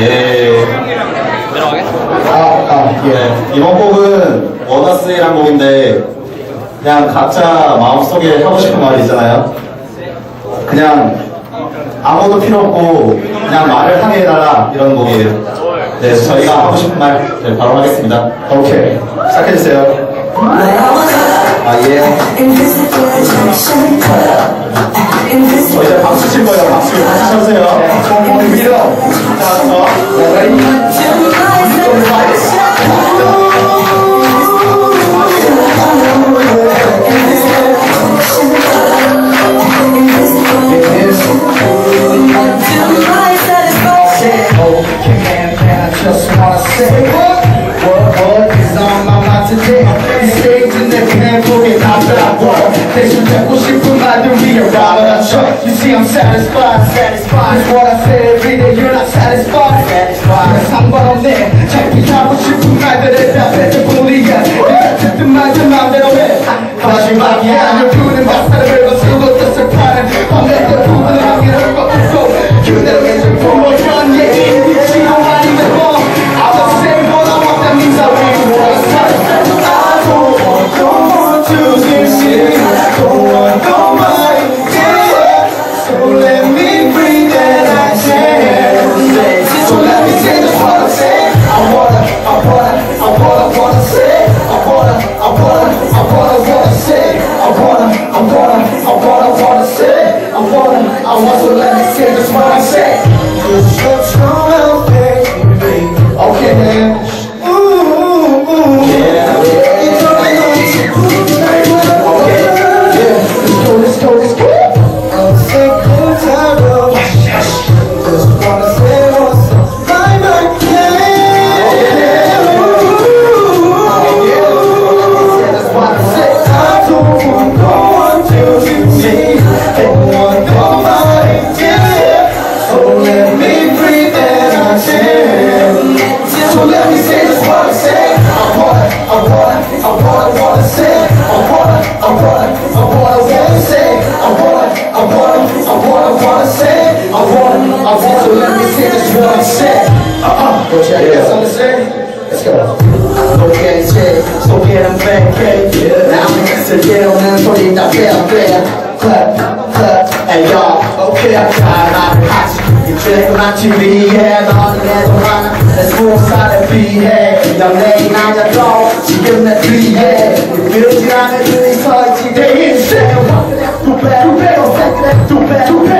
예. 아, 아, 예. 이번 곡은 원어스이란 곡인데, 그냥 각자 마음속에 하고 싶은 말이 있잖아요. 그냥 아무도 필요 없고, 그냥 말을 하게 해달라, 이런 곡이에요. 네, 저희가 하고 싶은 말, 네, 바로 하겠습니다. 오케이. 시작해주세요. 아, 예. 저 이제 박수 칠 거예요. 박수. 박수 쳐주세요. 좀 밀어. 자, I just wanna say 대신 듣고 싶은 말들 위에 말을 쳐 You see I'm satisfied, satisfied That's what I say every day, you're not satisfied Satisfied 상관없네 자 wanna, I what I say Uh-uh, don't you have something to say? Let's go Okay, shit, so get them back, okay? Now I'm gonna sit down and put it up there, there Clap, clap, hey y'all, okay, I'm tired, I'm hot my TV, yeah, 너는 내 동안 side and be, hey 연예인 아니어도 지금 내 뒤에 않은 눈이 서있지 내 인생 두 배, 두 배, 더 세게 두 배, 두배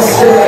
você.